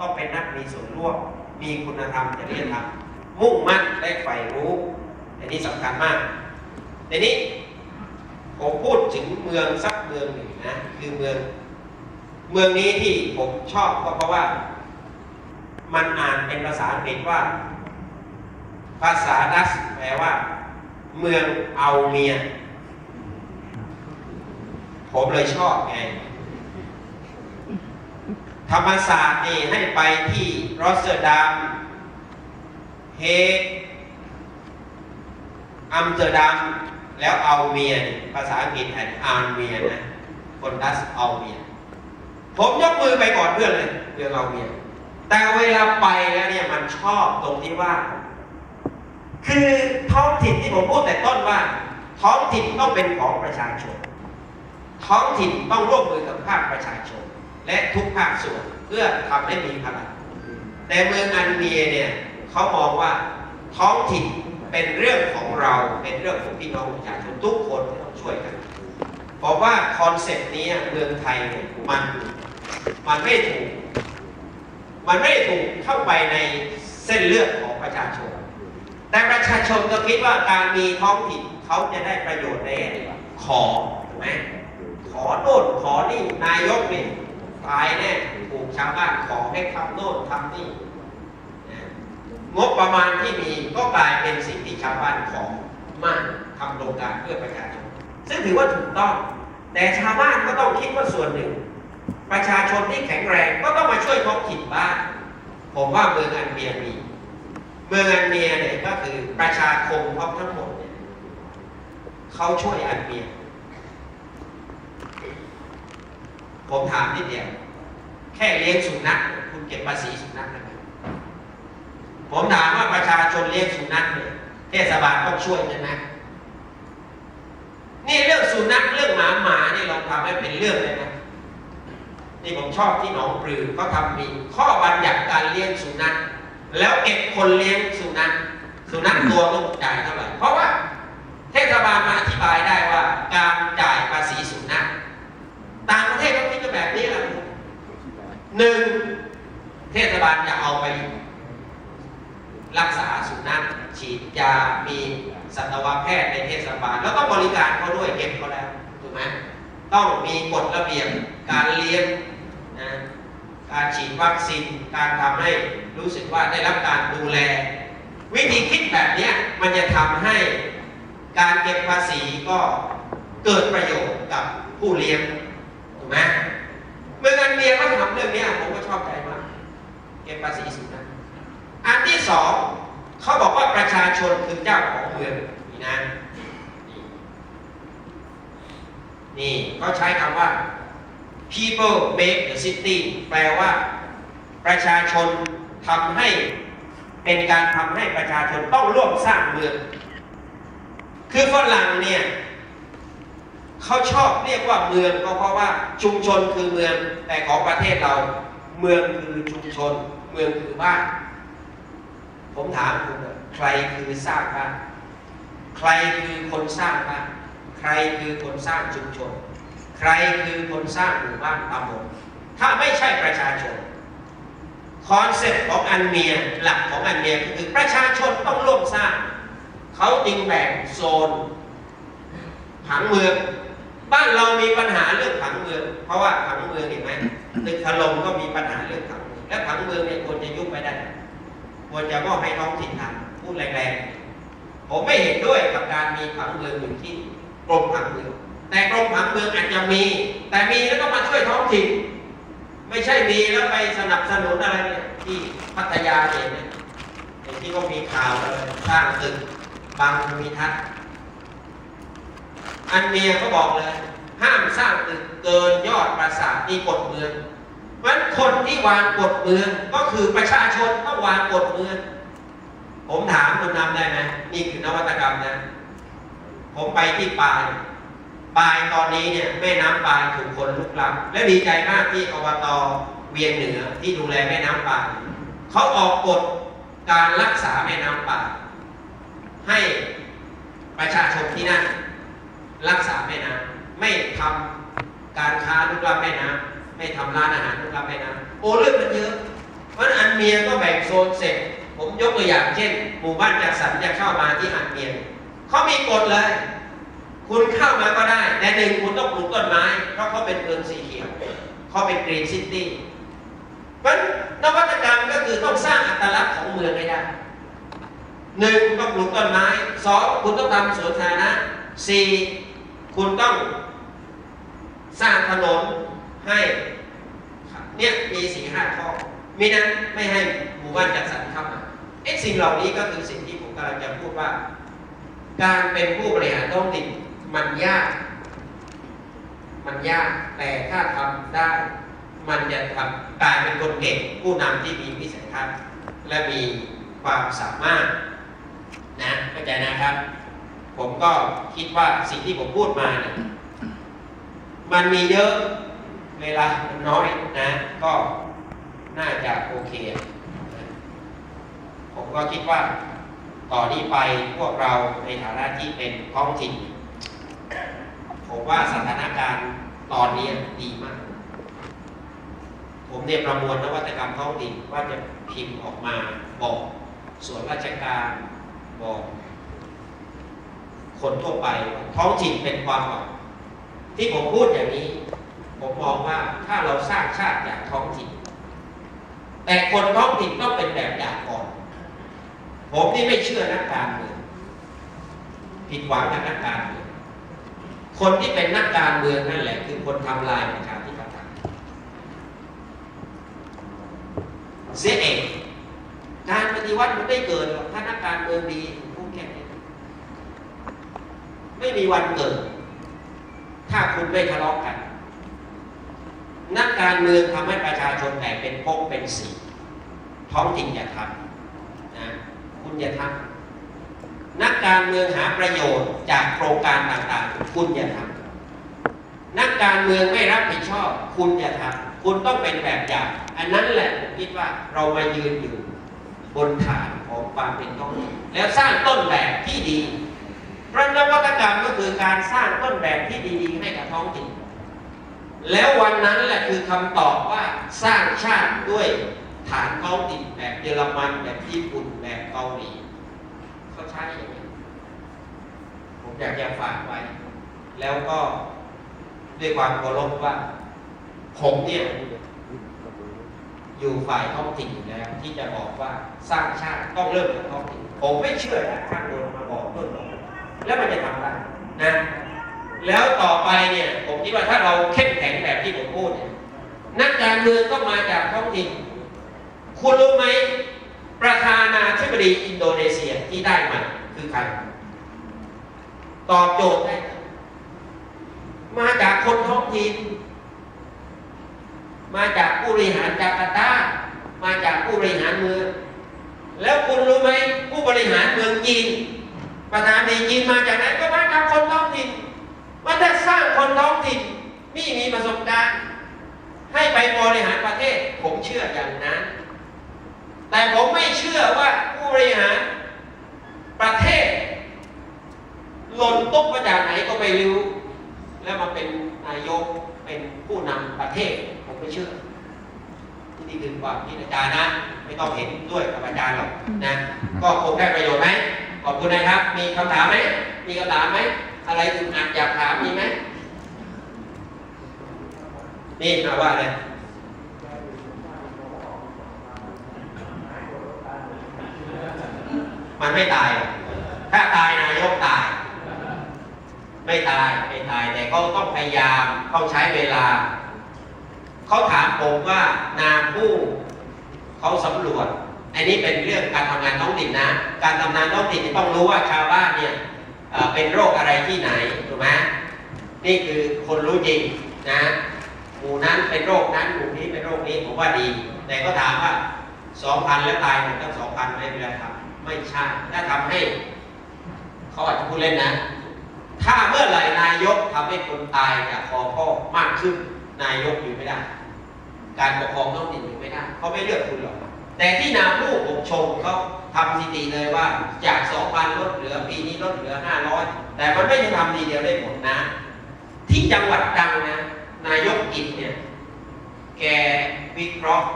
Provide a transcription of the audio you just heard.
ต้องเป็นนักมีส่วนร่วม มีคุณธรรมจริยธรรมมุ่งมั่นและใฝ่รู้อันนี้สำคัญมากในนี้ผมพูดถึงเมืองสักเมืองหนึ่งนะคือเมืองเมืองนี้ที่ผมชอบก็เพราะว่า มันอ่านเป็นภาษาอังกฤษว่า ภาษาดัชแปลว่า เมืองเอาเมีย ผมเลยชอบไง ธรรมศาสตร์นี่ให้ไปที่รอสเตอร์ดัมเฮกอัมสเตอร์ดัมแล้วเอาเมียนี่ภาษาอังกฤษแอนอานเมียนะคนดัชเอาเมียผมยกมือไปก่อนเพื่อนเลยเรื่องเอาเมียแต่เวลาไปแล้วเนี่ยมันชอบตรงที่ว่า คือท้องถิ่นที่ผมพูดแต่ต้นว่า ท้องถิ่นต้องเป็นของประชาชน ท้องถิ่นต้องร่วมมือกับภาคประชาชน และทุกภาคส่วนเพื่อทำให้มีพลัง แต่เมืองอันเมียเนี่ยเขามองว่าท้องถิ่นเป็นเรื่องของเราเป็นเรื่องของพี่น้องประชาชนทุกคนต้องช่วยกันผมว่าคอนเซ็ปต์นี้เมืองไทยเนี่ยมันมันไม่ถูก มันไม่ถูกเข้าไปในเส้นเลือดของประชาชน แต่ประชาชนก็คิดว่าการมีท้องถิ่นเขาจะได้ประโยชน์ในขอถูกไหมขอโน่นขอนี่นายกนี่ ตายแน่ถูกชาวบ้านขอให้ทำโน่นทำนี่งบประมาณที่มีก็กลายเป็นสิ่งที่ชาวบ้านขอมากทำโครงการเพื่อประชาชนซึ่งถือว่าถูกต้อง แต่ชาวบ้านก็ต้องคิดว่าส่วนหนึ่ง ประชาชนที่แข็งแรงก็ต้องมาช่วยท้องถิ่นบ้างผมว่าเมืองอันเมียมี เมืองอันเมียเนี่ยก็คือประชาคมเขาทั้งหมดเนี่ยเขาช่วยอันเมีย ผมถามนิดเดียวแค่เลี้ยงสุนัขคุณเก็บภาษีสุนัขได้ไหมผมถามว่าประชาชนเลี้ยงสุนัขเนี่ยเทศบาลต้องช่วยใช่ไหมนี่เรื่องสุนัขเรื่องหมาหมานี่เราทำให้เป็นเรื่องเลยนะนี่ผมชอบที่หนองปลือเขาทำมีข้อบัญญัติการเลี้ยงสุนัขแล้วเก็บคนเลี้ยงสุนัขสุนัขตัวต้องจ่ายเท่าไหร่เพราะว่าเทศบาลมาอธิบายได้ว่าการจ่ายภาษีสุนัข ต่างประเทศเขาคิดกันแบบนี้แหละหนึ่งเทศบาลจะเอาไป รักษาสุนัขฉีดยา มีสัตวแพทย์ในเทศบาล แล้วก็บริการเขาด้วยเก็บเขาแล้วถูกไหมต้องมีกฎระเบียบการเลี้ยงนะการฉีดวัคซีนการทำให้รู้สึกว่าได้รับการดูแล วิธีคิดแบบนี้มันจะทำให้การเก็บภาษีก็เกิดประโยชน์กับผู้เลี้ยง ถูกไหมเมื่อกันเมียเขาทำเรื่องนี้ผมก็ชอบใจมากเก็บภาษีสุนัขอันที่สองเขาบอกว่าประชาชนคือเจ้าของเมืองนี่นะนี่นี่เขาใช้คำว่า people make the city แปลว่า ประชาชนทำให้เป็นการทำให้ประชาชนต้องร่วมสร้างเมือง คือฝรั่งเนี่ย เขาชอบเรียกว่าเมืองก็เพราะว่าชุมชนคือเมืองแต่ของประเทศเรา เมืองคือชุมชน เมืองคือบ้านผมถามคุณใครคือสร้างบ้านใครคือคนสร้างบ้านใครคือคนสร้างชุมชน ใครคือคนสร้างหมู่บ้านตำบลถ้าไม่ใช่ประชาชนคอนเซ็ปต์ของอันเมียหลักของอันเมียคือประชาชนต้องร่วมสร้าง เขาจึงแบ่งโซนผังเมือง บ้านเรามีปัญหาเรื่องผังเมือง เพราะว่าผังเมืองเห็นไหมตึกถล่มก็มีปัญหาเรื่องผังเมืองและผังเมืองเนี่ยควรจะยุบไปได้ควรจะมอบให้ท้องถิ่นทำพูดแรงๆผมไม่เห็นด้วยกับการมีผังเมืองอยู่ที่กรมผังเมือง แต่กรมผังเมืองอาจจะมี แต่มีแล้วก็มาช่วยท้องถิ่น ไม่ใช่มีแล้วไปสนับสนุนอะไรเนี่ยที่พัทยาเองเนี่ยที่ก็มีข่าวสร้างตึกบางมิทัศน์ อันเมียเขาบอกเลย ห้ามสร้างตึกเกินยอดปราสาทนี่กฎเมืองเพราะฉะนั้นคนที่วางกฎเมืองก็คือประชาชนต้องวางกฎเมือง ผมถามคุณนำได้ไหมนี่คือนวัตกรรมนะ ผมไปที่ปายปายตอนนี้เนี่ยแม่น้ำปายถูกคนลุกล้ำและดีใจมากที่อบตเวียงเหนือที่ดูแลแม่น้ำปายเขาออกกฎการรักษาแม่น้ำปายให้ประชาชนที่นั่น รักษาแม่น้ำไม่ทำการค้าลุกล้ำแม่น้ำไม่ทำร้านอาหารลุกล้ำแม่น้ำโอ้เรื่องมันเยอะเพราะอันเมียก็แบ่งโซนเสร็จ ผมยกตัวอย่างเช่น หมู่บ้านจัดสรรจะเข้ามาที่อันเมียเขามีกฎเลย คุณเข้ามาก็ได้แต่หนึ่งคุณต้องปลูกต้นไม้เพราะเขาเป็นเมืองสีเขียวเขาเป็นกรีนซิตี้เพราะฉะนั้นนวัตกรรมก็คือต้องสร้างอัตลักษณ์ของเมืองให้ได้หนึ่งต้องปลูกต้นไม้สองคุณต้องทำสวนสาธารณะสี่ คุณต้องสร้างถนนให้เนี่ยมีสี่ห้าข้อมีนั้นไม่ให้หมู่บ้านจัดสรรเข้ามาไอ้สิ่งเหล่านี้ก็คือสิ่งที่ผมกำลังจะพูดว่า การเป็นผู้บริหารท้องถิ่นมันยาก มันยากแต่ถ้าทำได้ มันจะทำกลายเป็นคนเก่งผู้นำที่มีวิสัยทัศน์และมีความสามารถนะเข้าใจนะครับ ผมก็คิดว่าสิ่งที่ผมพูดมาเนี่ยมันมีเยอะเวลามันน้อยนะ ก็น่าจะโอเค ผมก็คิดว่าต่อนนี้ไปพวกเราในฐานะที่เป็นท้องถิ่นผมว่าสถานการณ์ตอนนี้ดีมาก ผมเนี่ยประมวลนวัตกรรมท้องถิ่นว่าจะพิมพ์ออกมาบอกส่วนราชการบอก คนทั่วไป ท้องถิ่นเป็นความหวังที่ผมพูดอย่างนี้ ผมมองว่าถ้าเราสร้างชาติจากท้องถิ่น แต่คนท้องถิ่นต้องเป็นแบบอย่างก่อน ผมนี่ไม่เชื่อนักการเมืองผิดหวังกับนักการเมืองคนที่เป็นนักการเมืองนั่นแหละ คือคนทำลายประชาธิปไตยเสียเองการปฏิวัติมันไม่เกิดหรอกถ้านักการเมืองดี ไม่มีวันเกิด ถ้าคุณไม่ทะเลาะกัน นักการเมืองทำให้ประชาชนแตกเป็นพกเป็นสีท้องถิ่นอย่าทำนะคุณอย่าทำนักการเมืองหาประโยชน์จากโครงการต่างๆ คุณอย่าทำนักการเมืองไม่รับผิดชอบ คุณอย่าทำคุณต้องเป็นแบบอย่างอันนั้นแหละผมคิดว่าเรามายืนอยู่บนฐานของความเป็นท้องถิ่นแล้วสร้างต้นแบบที่ดี เพราะนวัตกรรมก็คือการสร้างต้นแบบที่ดีๆ ให้กับท้องถิ่น แล้ววันนั้นแหละคือคำตอบว่าสร้างชาติด้วยฐานท้องถิ่นแบบเยอรมันแบบญี่ปุ่นแบบเกาหลีเขาใช้อย่างนี้ผมอยากจะฝากไว้ แล้วก็ด้วยความเคารพว่า ผมเนี่ยอยู่ฝ่ายท้องถิ่นอยู่แล้วที่จะบอกว่าสร้างชาติต้องเริ่มจากท้องถิ่น ผมไม่เชื่อนะข้างบนมาบอกต้นบอก แล้วมันจะทำได้นะแล้วต่อไปเนี่ยผมคิดว่าถ้าเราเข้มแข็งแบบที่ผมพูดเนี่ยนักการเมืองก็มาจากท้องถิ่นคุณรู้ไหมประธานาธิบดีอินโดนีเซียที่ได้มาคือใครตอบโจทย์ได้มาจากคนท้องถิ่นมาจากผู้บริหารจาการ์ตา มาจากผู้บริหารเมือง แล้วคุณรู้ไหมผู้บริหารเมืองจีน ประธานาธิบดีจีนมาจากไหนก็มาจากคนท้องถิ่นมันจะสร้างคนท้องถิ่นมีมีประสบการณ์ ให้ไปบริหารประเทศ ผมเชื่ออย่างนั้น แต่ผมไม่เชื่อว่าผู้บริหารประเทศ หล่นตุ๊บมาจากไหนก็ไม่รู้ แล้วมาเป็นนายกเป็นผู้นำประเทศ ผมไม่เชื่อนี่คือความคิดอาจารย์นะ ไม่ต้องเห็นด้วยกับอาจารย์หรอกนะ ก็คงได้ประโยชน์ไหม ขอบคุณนะครับ มีคำถามไหม มีคำถามไหม อะไรอึดอัดอยากถามมีไหม นี่มาว่าเลยมันไม่ตาย ถ้าตายนายกตาย ไม่ตายไม่ตาย แต่ก็ต้องพยายามต้องใช้เวลา เขาถามผมว่านามผู้เขาสำรวจ อันนี้เป็นเรื่องการทำงานท้องถิ่นนะ การทำงานท้องถิ่นต้องรู้ว่าชาวบ้านเนี่ยเเป็นโรคอะไรที่ไหนถูกไหมนี่คือคนรู้จริงนะหมู่นั้นเป็นโรคนั้นหมู่นี้เป็นโรคนี้ผมว่าดี แต่ก็ถามว่าสองพันแล้วตายหมดทั้งสองพันไหมเวลาทำไม่ใช่ถ้าทำให้เขาอาจจะพูดเล่นนะ ถ้าเมื่อไหร่นายกทำให้คนตายจากคอพ่อมากขึ้นนายกอยู่ไม่ได้ การปกครองท้องถิ่นอยู่ไม่ได้เขาไม่เลือกคุณหรอก แต่ที่นาผู้ผมชมเขาทำสถิติเลยว่าจาก2,000ลดเหลือปีนี้ลดเหลือ500แต่มันไม่ได้ทำทีเดียวได้หมดนะ ที่จังหวัดดังนะ นายกอินเนี่ย แกวิเคราะห์